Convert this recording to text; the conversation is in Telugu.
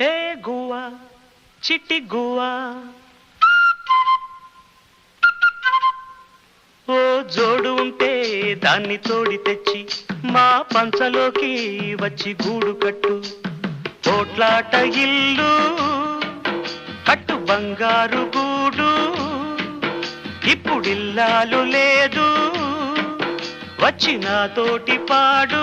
ఏ గువా చిట్టి గువా ఓ జోడు ఉంటే దాన్ని తోడి తెచ్చి మా పంచలోకి వచ్చి గూడు కట్టు. పోట్లాట ఇల్లు కట్టు బంగారు గూడు. ఇప్పుడిల్లాలు లేదు వచ్చి నాతోటి పాడు.